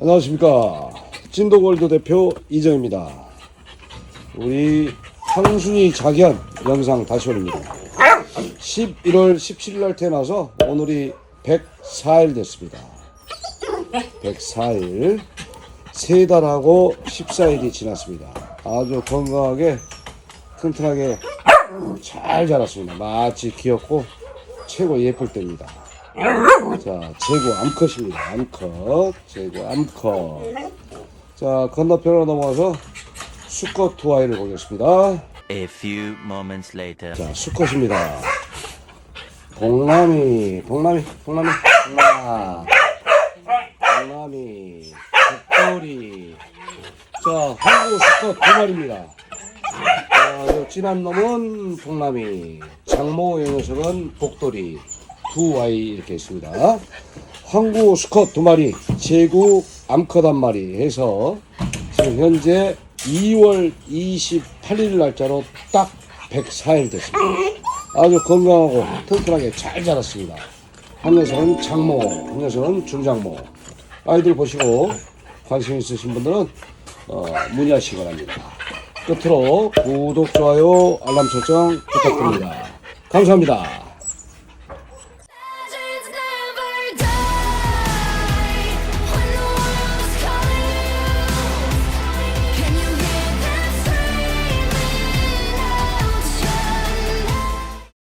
안녕하십니까. 찐도골드 대표 이정입니다. 우리 황순이 자견 영상 다시 올립니다. 11월 17일 날 태어나서 오늘이 104일 됐습니다. 104일. 세 달하고 14일이 지났습니다. 아주 건강하게 튼튼하게 잘 자랐습니다. 마치 귀엽고 최고 예쁠 때입니다 자, 제고 암컷입니다. 암컷. 제고 암컷. 자, 건너편으로 넘어가서 수컷 두 아이를 보겠습니다. A few moments later. 자, 수컷입니다. 봉남이, 봉남이, 봉남이, 봉남. 봉남이, 복돌이. 자, 한국 수컷 두 마리입니다. 자, 요 진한 놈은 봉남이, 장모 요 녀석은 복돌이. 두 아이 이렇게 있습니다. 황구 수컷 두 마리, 제구 암컷 한 마리 해서 지금 현재 2월 28일 날짜로 딱 104일 됐습니다. 아주 건강하고 튼튼하게 잘 자랐습니다. 한 녀석은 장모, 한 녀석은 중장모. 아이들 보시고 관심 있으신 분들은 어, 문의하시기 바랍니다. 끝으로 구독, 좋아요, 알람 설정 부탁드립니다. 감사합니다.